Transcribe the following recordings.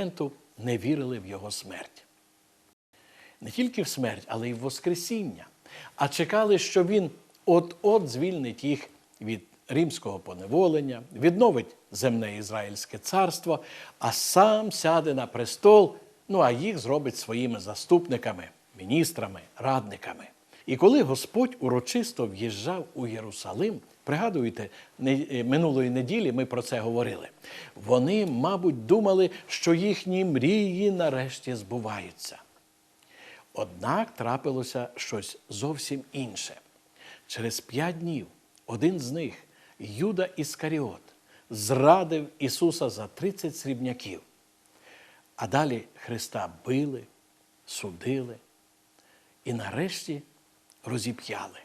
моменту не вірили в його смерть. Не тільки в смерть, але й в Воскресіння, а чекали, що він от-от звільнить їх від римського поневолення, відновить земне Ізраїльське царство, а сам сяде на престол, ну а їх зробить своїми заступниками, міністрами, радниками. І коли Господь урочисто в'їжджав у Єрусалим, пригадуєте, е, минулої неділі ми про це говорили. Вони, мабуть, думали, що їхні мрії нарешті збуваються. Однак трапилося щось зовсім інше. Через п'ять днів один з них, Юда Іскаріот, зрадив Ісуса за 30 срібняків. А далі Христа били, судили і нарешті розіп'яли.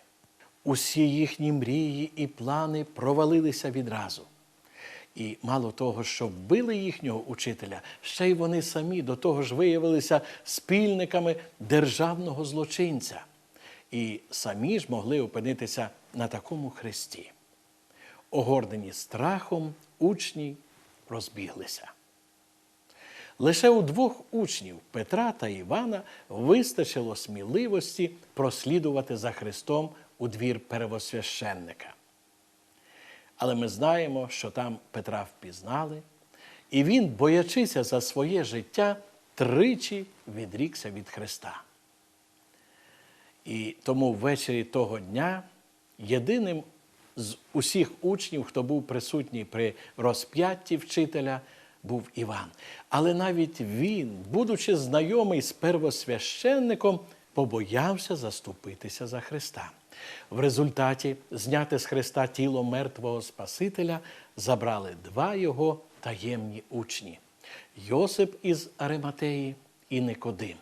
Усі їхні мрії і плани провалилися відразу. І мало того, що вбили їхнього учителя, ще й вони самі до того ж виявилися спільниками державного злочинця. І самі ж могли опинитися на такому хресті. Огорнені страхом, учні розбіглися. Лише у двох учнів Петра та Івана вистачило сміливості прослідувати за Христом у двір первосвященника. Але ми знаємо, що там Петра впізнали, і він, боячися за своє життя, тричі відрікся від Христа. І тому ввечері того дня єдиним з усіх учнів, хто був присутній при розп'ятті вчителя, був Іван. Але навіть він, будучи знайомий з первосвященником, побоявся заступитися за Христа. В результаті зняте з Христа тіло мертвого Спасителя забрали два його таємні учні Йосип із Ариматеї і Никодим.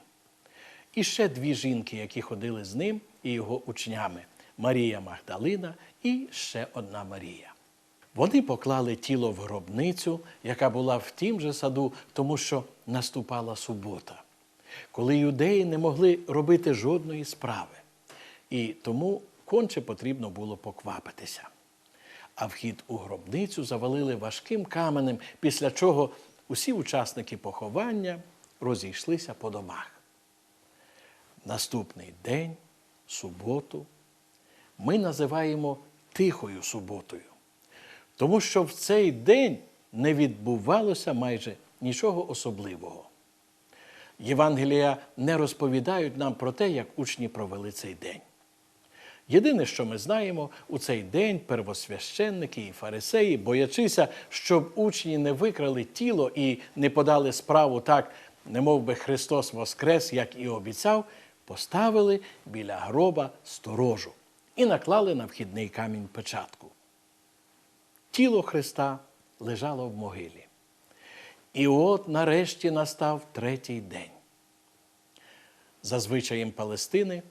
І ще дві жінки, які ходили з ним і його учнями Марія Магдалина і ще одна Марія. Вони поклали тіло в гробницю, яка була в тім же саду, тому що наступала субота, коли юдеї не могли робити жодної справи. І тому конче потрібно було поквапитися. А вхід у гробницю завалили важким каменем, після чого усі учасники поховання розійшлися по домах. Наступний день, суботу, ми називаємо тихою суботою, тому що в цей день не відбувалося майже нічого особливого. Євангелія не розповідають нам про те, як учні провели цей день. Єдине, що ми знаємо, у цей день первосвященники і фарисеї, боячися, щоб учні не викрали тіло і не подали справу так, немов би Христос воскрес, як і обіцяв, поставили біля гроба сторожу і наклали на вхідний камінь печатку. Тіло Христа лежало в могилі. І от нарешті настав третій день. За звичаєм Палестини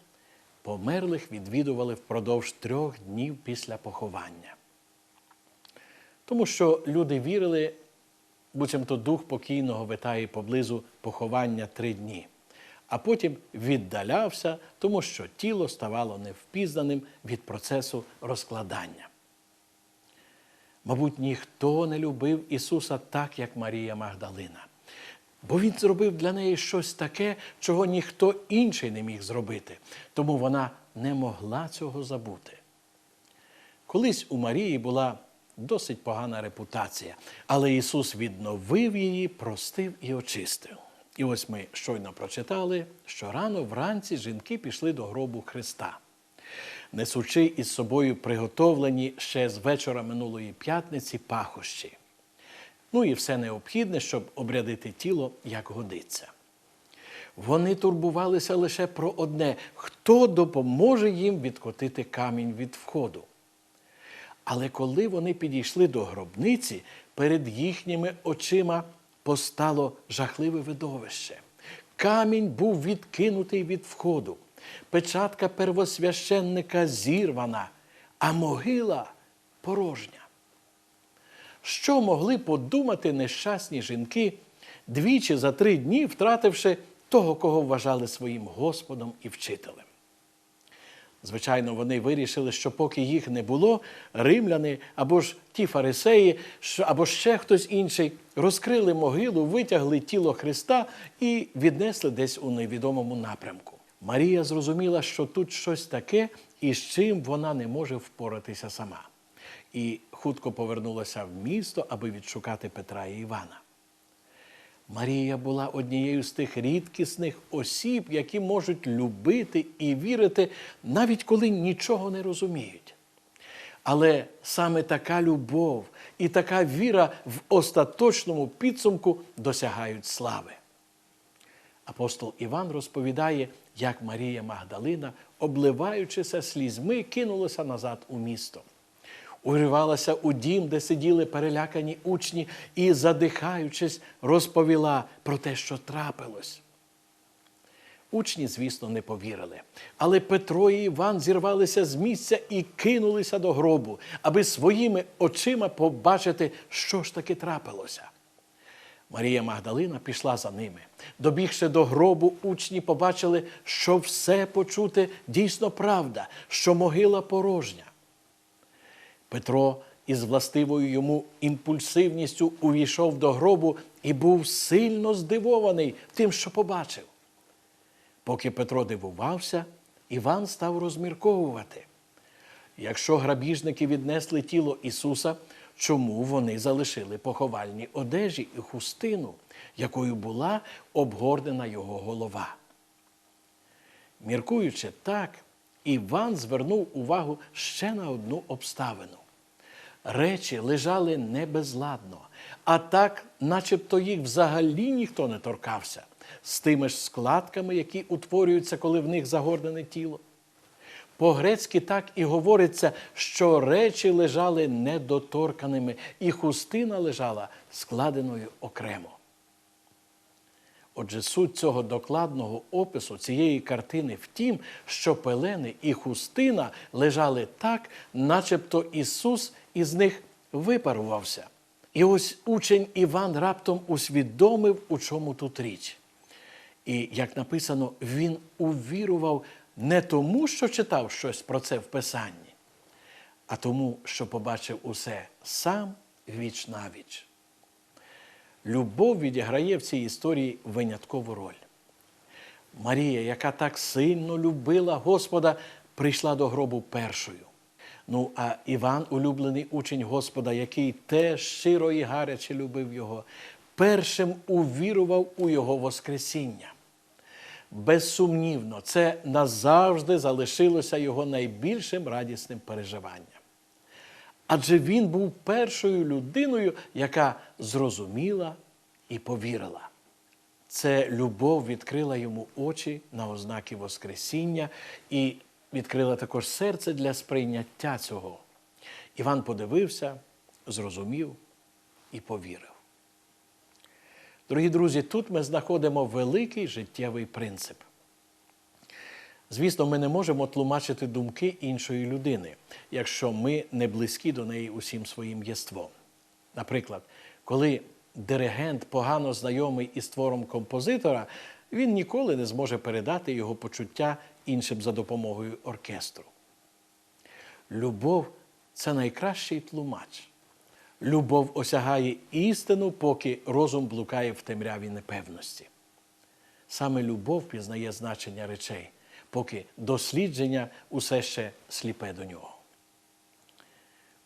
померлих відвідували впродовж трьох днів після поховання. Тому що люди вірили, буцімто дух покійного витає поблизу поховання три дні, а потім віддалявся, тому що тіло ставало невпізнаним від процесу розкладання. Мабуть, ніхто не любив Ісуса так, як Марія Магдалина. Бо Він зробив для неї щось таке, чого ніхто інший не міг зробити. Тому вона не могла цього забути. Колись у Марії була досить погана репутація, але Ісус відновив її, простив і очистив. І ось ми щойно прочитали, що рано вранці жінки пішли до гробу Христа несучи із собою приготовлені ще з вечора минулої п'ятниці пахощі. Ну і все необхідне, щоб обрядити тіло, як годиться. Вони турбувалися лише про одне: хто допоможе їм відкотити камінь від входу. Але коли вони підійшли до гробниці, перед їхніми очима постало жахливе видовище. Камінь був відкинутий від входу, печатка первосвященника зірвана, а могила порожня. Що могли подумати нещасні жінки, двічі за три дні втративши того, кого вважали своїм Господом і вчителем? Звичайно, вони вирішили, що поки їх не було, римляни або ж ті фарисеї, або ще хтось інший розкрили могилу, витягли тіло Христа і віднесли десь у невідомому напрямку. Марія зрозуміла, що тут щось таке, і з чим вона не може впоратися сама. І хутко повернулася в місто, аби відшукати Петра і Івана. Марія була однією з тих рідкісних осіб, які можуть любити і вірити, навіть коли нічого не розуміють. Але саме така любов і така віра в остаточному підсумку досягають слави. Апостол Іван розповідає, як Марія Магдалина, обливаючися слізьми, кинулася назад у місто. Уривалася у дім, де сиділи перелякані учні, і, задихаючись, розповіла про те, що трапилось. Учні, звісно, не повірили. Але Петро і Іван зірвалися з місця і кинулися до гробу, аби своїми очима побачити, що ж таки трапилося. Марія Магдалина пішла за ними. Добігши до гробу, учні побачили, що все почуте дійсно правда, що могила порожня. Петро із властивою йому імпульсивністю увійшов до гробу і був сильно здивований тим, що побачив. Поки Петро дивувався, Іван став розмірковувати. Якщо грабіжники віднесли тіло Ісуса, чому вони залишили поховальні одежі і хустину, якою була обгорнена його голова? Міркуючи так, Іван звернув увагу ще на одну обставину. Речі лежали не безладно, а так, начебто їх взагалі ніхто не торкався, з тими ж складками, які утворюються, коли в них загорнене тіло. По-грецьки так і говориться, що речі лежали недоторканими, і хустина лежала складеною окремо. Отже, суть цього докладного опису цієї картини в тім, що пелени і хустина лежали так, начебто Ісус із них випарувався. І ось учень Іван раптом усвідомив, у чому тут річ. І як написано, він увірував не тому, що читав щось про це в Писанні, а тому, що побачив усе сам віч на віч. Любов відіграє в цій історії виняткову роль. Марія, яка так сильно любила Господа, прийшла до гробу першою. Ну, а Іван, улюблений учень Господа, який теж щиро і гаряче любив його, першим увірував у Його Воскресіння. Безсумнівно, це назавжди залишилося його найбільшим радісним переживанням. Адже він був першою людиною, яка зрозуміла і повірила. Це любов відкрила йому очі на ознаки Воскресіння і відкрила також серце для сприйняття цього. Іван подивився, зрозумів і повірив. Дорогі друзі, тут ми знаходимо великий життєвий принцип. Звісно, ми не можемо тлумачити думки іншої людини, якщо ми не близькі до неї усім своїм єством. Наприклад, коли диригент погано знайомий із твором композитора, він ніколи не зможе передати його почуття іншим за допомогою оркестру. Любов це найкращий тлумач. Любов осягає істину, поки розум блукає в темряві непевності. Саме любов пізнає значення речей, поки дослідження усе ще сліпе до нього.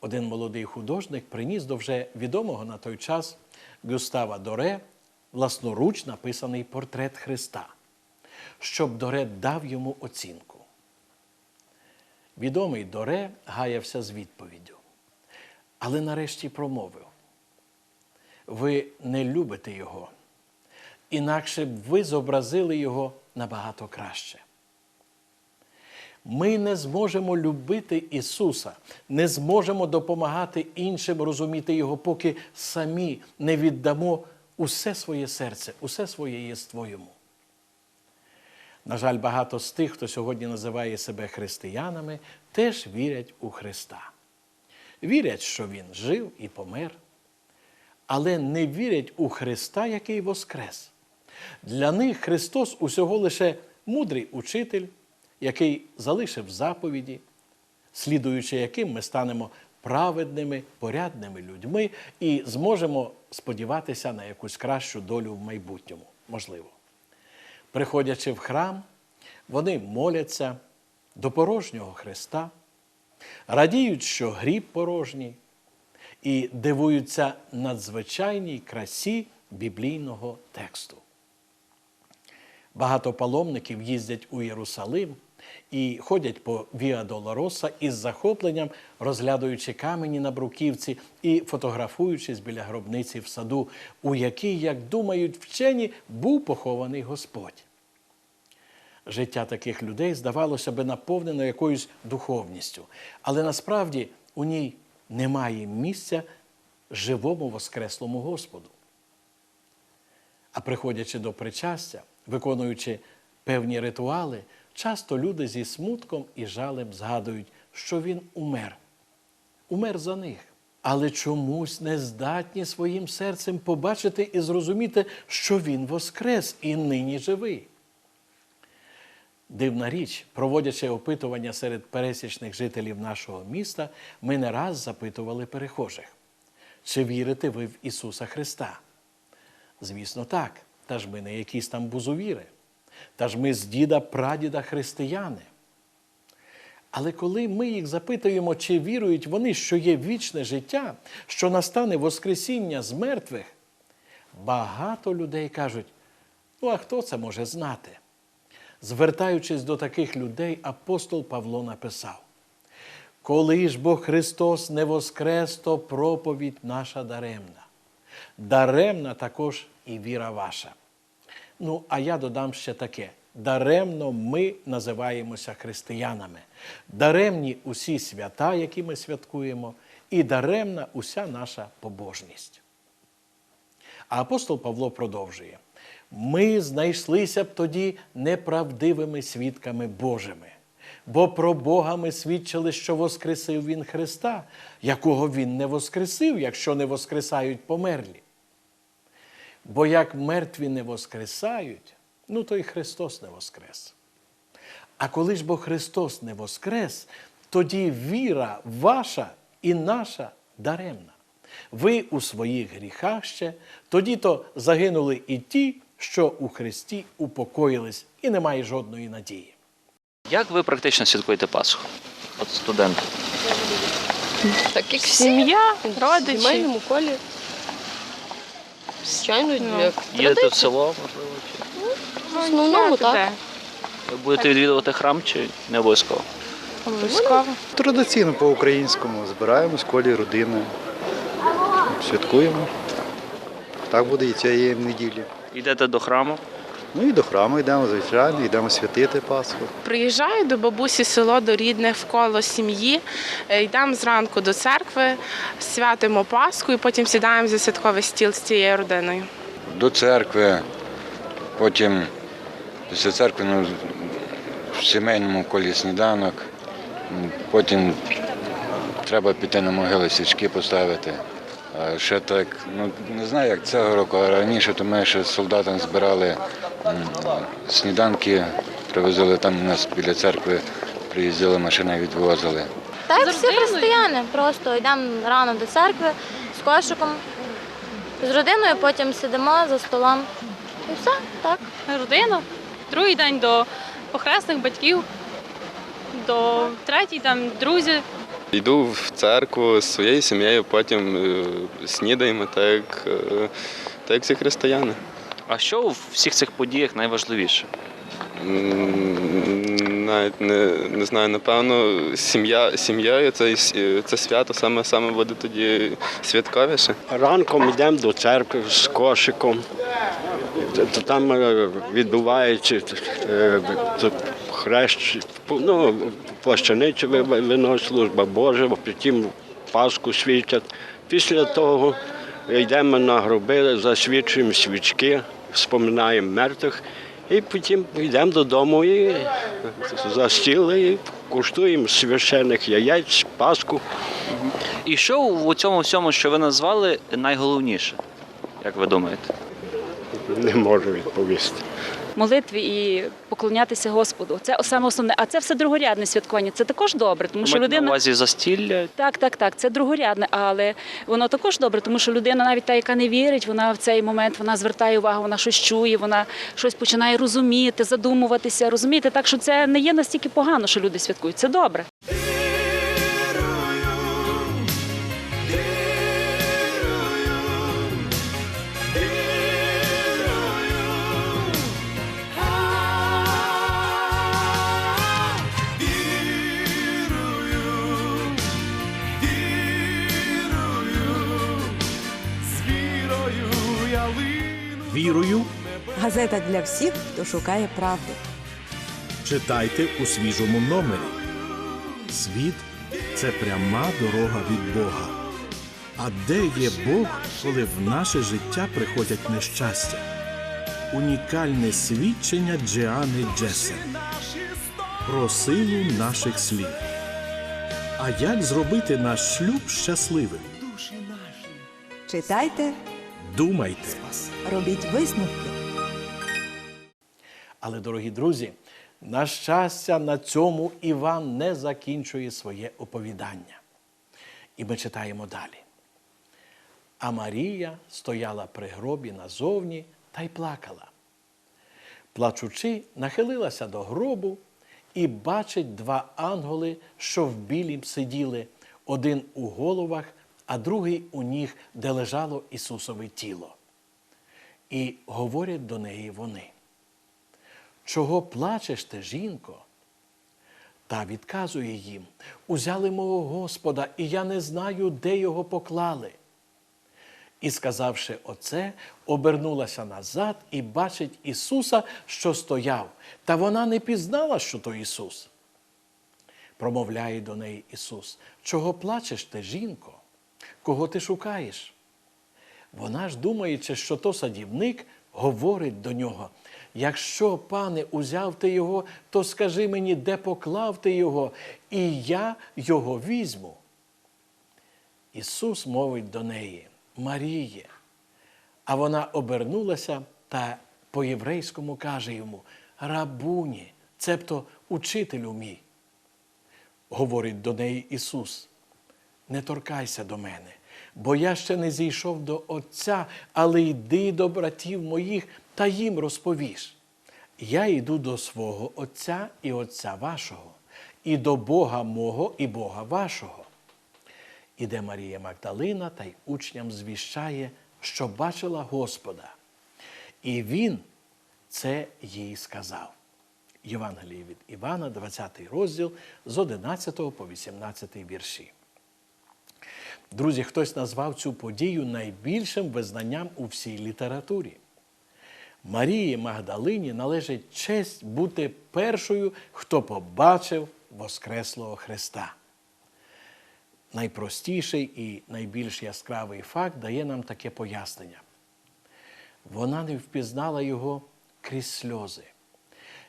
Один молодий художник приніс до вже відомого на той час Гюстава Доре власноруч написаний портрет Христа, щоб Доре дав йому оцінку. Відомий Доре гаявся з відповіддю, але нарешті промовив: ви не любите його, інакше б ви зобразили його набагато краще. Ми не зможемо любити Ісуса, не зможемо допомагати іншим розуміти Його, поки самі не віддамо усе своє серце, усе своє єство йому. На жаль, багато з тих, хто сьогодні називає себе християнами, теж вірять у Христа. Вірять, що Він жив і помер, але не вірять у Христа, який воскрес. Для них Христос усього лише мудрий учитель, який залишив заповіді, слідуючи яким ми станемо праведними, порядними людьми і зможемо сподіватися на якусь кращу долю в майбутньому, можливо. Приходячи в храм, вони моляться до порожнього Христа, радіють, що гріб порожній, і дивуються надзвичайній красі біблійного тексту. Багато паломників їздять у Єрусалим і ходять по Віа Долороса із захопленням, розглядаючи камені на бруківці і фотографуючись біля гробниці в саду, у якій, як думають вчені, був похований Господь. Життя таких людей здавалося би наповнено якоюсь духовністю, але насправді у ній немає місця живому воскреслому Господу. А приходячи до причастя, виконуючи певні ритуали, часто люди зі смутком і жалем згадують, що він умер. Умер за них. Але чомусь не здатні своїм серцем побачити і зрозуміти, що він воскрес і нині живий. Дивна річ, проводячи опитування серед пересічних жителів нашого міста, ми не раз запитували перехожих, чи вірите ви в Ісуса Христа? Звісно, так. Та ж ми не якісь там бузовіри. Та ж ми з діда прадіда християни. Але коли ми їх запитуємо, чи вірують вони, що є вічне життя, що настане Воскресіння з мертвих, багато людей кажуть: ну а хто це може знати? Звертаючись до таких людей, апостол Павло написав: Коли ж бо Христос не воскрес, то проповідь наша даремна. Даремна також і віра ваша. Ну, а я додам ще таке: даремно ми називаємося християнами, даремні усі свята, які ми святкуємо, і даремна уся наша побожність. А апостол Павло продовжує: ми знайшлися б тоді неправдивими свідками Божими, бо про Бога ми свідчили, що воскресив Він Христа, якого Він не воскресив, якщо не воскресають померлі. Бо як мертві не воскресають, ну то й Христос не воскрес. А коли ж бо Христос не воскрес, тоді віра ваша і наша даремна. Ви у своїх гріхах ще, тоді то загинули і ті, що у Христі упокоїлись, і немає жодної надії. Як ви практично святкуєте Пасху? От студент. Так як всі Сім'я, в родичі. сімейному колі. Звичайно, Ну. як Їдете в традиція. село, можливо, чи В основному так. ви будете відвідувати храм чи не обов'язково? Обов'язково. Традиційно по-українському збираємось з колі родини, святкуємо. Так буде і цієї неділі. Йдете до храму? Ну і до храму йдемо, звичайно, йдемо святити Пасху. Приїжджаю до бабусі село, до рідних в коло сім'ї. Е, Йдемо зранку до церкви, святимо Пасху і потім сідаємо за святковий стіл з цією родиною. до церкви, потім після церкви ну, в сімейному колі сніданок, потім треба піти на могили свічки поставити. Ще так, ну не знаю, як цього року, а раніше то ми ще з солдатам збирали сніданки, привозили там у нас біля церкви, приїздили машини, відвозили. Так, як всі християни. Просто йдемо рано до церкви з кошиком, з родиною, потім сидимо за столом. І все, так. родину, другий день до похресних батьків, до третій там друзі. Йду в церкву з своєю сім'єю, потім е, снідаємо, так е, так як всі християни. А що у всіх цих подіях найважливіше? Навіть не, не знаю, напевно, сім'я сім'єю це, це свято саме, саме буде тоді святковіше. Ранком йдемо до церкви з кошиком. Там е, відбувається е, хрещ, ну, плащаницю ви- вино, служба Божа, потім Пасху світять. Після того йдемо на гроби, засвідчуємо свічки, споминаємо мертвих. І потім йдемо додому і за стіл і куштуємо священих яєць, паску. І що у цьому всьому, що ви назвали, найголовніше, як ви думаєте? не можу відповісти. Молитві і поклонятися Господу. Це саме основне. А це все другорядне святкування. Це також добре, тому що на людина. увазі застілля. Так, так, так, це другорядне, але воно також добре, тому що людина, навіть та, яка не вірить, вона в цей момент вона звертає увагу, вона щось чує, вона щось починає розуміти, задумуватися, розуміти. Так що це не є настільки погано, що люди святкують. Це добре. Газета для всіх, хто шукає правди. читайте у свіжому номері. Світ це пряма дорога від Бога. А де є Бог, коли в наше життя приходять нещастя? Унікальне свідчення Джіани Джесер про силу наших слів. А як зробити наш шлюб щасливим? Читайте, Думайте. робіть висновки. Але, дорогі друзі, на щастя, на цьому Іван не закінчує своє оповідання. І ми читаємо далі. А Марія стояла при гробі назовні та й плакала. Плачучи, нахилилася до гробу і бачить два ангели, що в білім сиділи, один у головах, а другий у ніг, де лежало Ісусове тіло. І говорять до неї вони. Чого плачеш ти, жінко? Та відказує їм: Узяли мого Господа, і я не знаю, де його поклали. І, сказавши оце, обернулася назад і бачить Ісуса, що стояв, та вона не пізнала, що то Ісус. Промовляє до неї Ісус: Чого плачеш ти, жінко? Кого ти шукаєш? Вона ж, думаючи, що то садівник, говорить до нього: якщо, пане, узяв ти його, то скажи мені, де поклав ти його, і я його візьму. Ісус мовить до неї, Маріє. А вона обернулася та по-єврейському каже йому: Рабуні, цебто учителю мій. Говорить до неї Ісус не торкайся до мене, бо я ще не зійшов до Отця, але йди до братів моїх та їм розповіш. Я йду до свого Отця і Отця вашого, і до Бога мого і Бога вашого. Іде Марія Магдалина та й учням звіщає, що бачила Господа. І Він це їй сказав. Євангеліє від Івана, 20 розділ з 11 по 18 вірші. Друзі, хтось назвав цю подію найбільшим визнанням у всій літературі. Марії Магдалині належить честь бути першою, хто побачив Воскреслого Христа. Найпростіший і найбільш яскравий факт дає нам таке пояснення. Вона не впізнала його крізь сльози.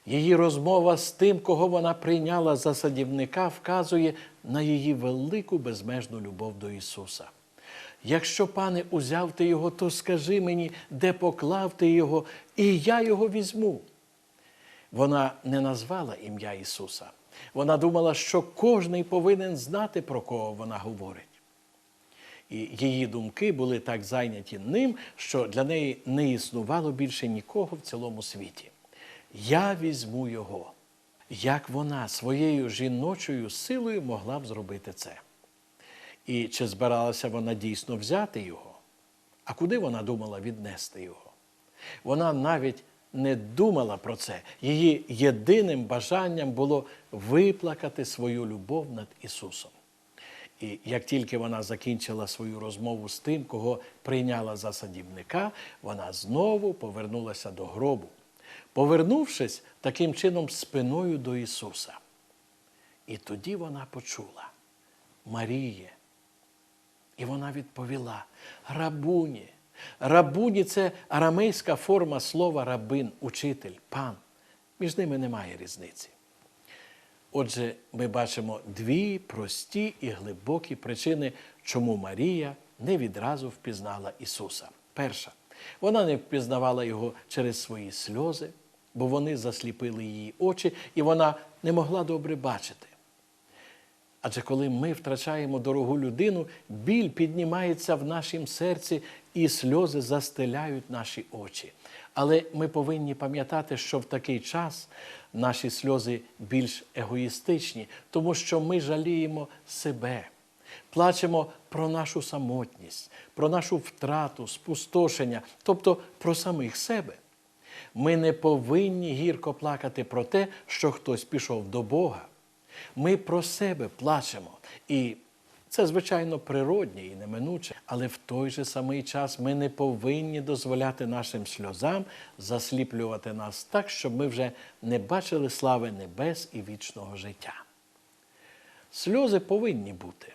Її розмова з тим, кого вона прийняла за садівника, вказує на її велику безмежну любов до Ісуса. Якщо, пане, узяв ти його, то скажи мені, де поклав ти його, і я його візьму. Вона не назвала ім'я Ісуса. Вона думала, що кожний повинен знати, про кого вона говорить. І її думки були так зайняті ним, що для неї не існувало більше нікого в цілому світі. Я візьму його. Як вона своєю жіночою силою могла б зробити це? І чи збиралася вона дійсно взяти його? А куди вона думала віднести його? Вона навіть не думала про це. Її єдиним бажанням було виплакати свою любов над Ісусом. І як тільки вона закінчила свою розмову з тим, кого прийняла за садівника, вона знову повернулася до гробу, повернувшись таким чином спиною до Ісуса. І тоді вона почула Маріє. І вона відповіла: Рабуні. Рабуні це арамейська форма слова рабин, учитель, пан. Між ними немає різниці. Отже, ми бачимо дві прості і глибокі причини, чому Марія не відразу впізнала Ісуса. Перша, Вона не впізнавала його через свої сльози, бо вони засліпили її очі, і вона не могла добре бачити. Адже коли ми втрачаємо дорогу людину, біль піднімається в нашім серці і сльози застеляють наші очі. Але ми повинні пам'ятати, що в такий час наші сльози більш егоїстичні, тому що ми жаліємо себе, плачемо про нашу самотність, про нашу втрату, спустошення, тобто про самих себе. Ми не повинні гірко плакати про те, що хтось пішов до Бога. Ми про себе плачемо. І це, звичайно, природнє і неминуче, але в той же самий час ми не повинні дозволяти нашим сльозам засліплювати нас так, щоб ми вже не бачили слави небес і вічного життя. Сльози повинні бути,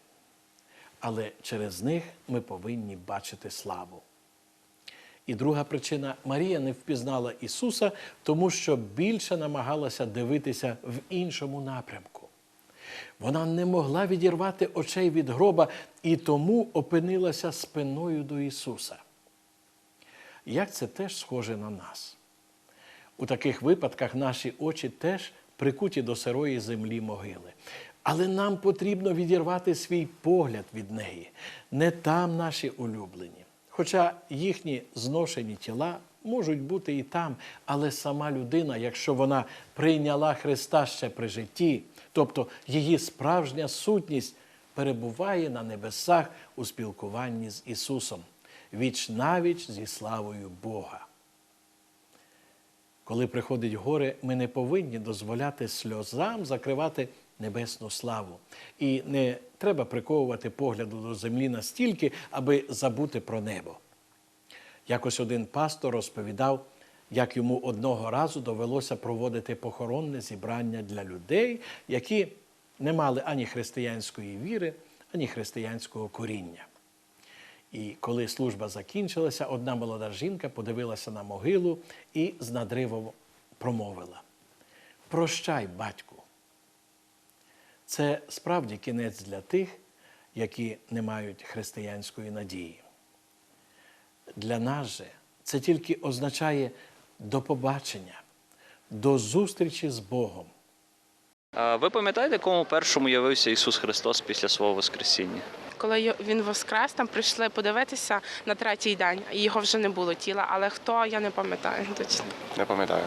але через них ми повинні бачити славу. І друга причина Марія не впізнала Ісуса, тому що більше намагалася дивитися в іншому напрямку. Вона не могла відірвати очей від гроба і тому опинилася спиною до Ісуса. Як це теж схоже на нас? У таких випадках наші очі теж прикуті до сирої землі могили. Але нам потрібно відірвати свій погляд від неї. Не там наші улюблені. Хоча їхні зношені тіла можуть бути і там, але сама людина, якщо вона прийняла Христа ще при житті, тобто її справжня сутність перебуває на небесах у спілкуванні з Ісусом, віч навіч зі славою Бога. Коли приходить горе, ми не повинні дозволяти сльозам закривати небесну славу. І не треба приковувати погляду до землі настільки, аби забути про небо. Якось один пастор розповідав, як йому одного разу довелося проводити похоронне зібрання для людей, які не мали ані християнської віри, ані християнського коріння. І коли служба закінчилася, одна молода жінка подивилася на могилу і з надривом промовила: Прощай, батьку. Це справді кінець для тих, які не мають християнської надії. Для нас же це тільки означає до побачення, до зустрічі з Богом. Ви пам'ятаєте, кому першому явився Ісус Христос після свого Воскресіння? Коли він воскрес, там прийшли подивитися на третій день, і його вже не було тіла. Але хто я не пам'ятаю точно. Не пам'ятаю.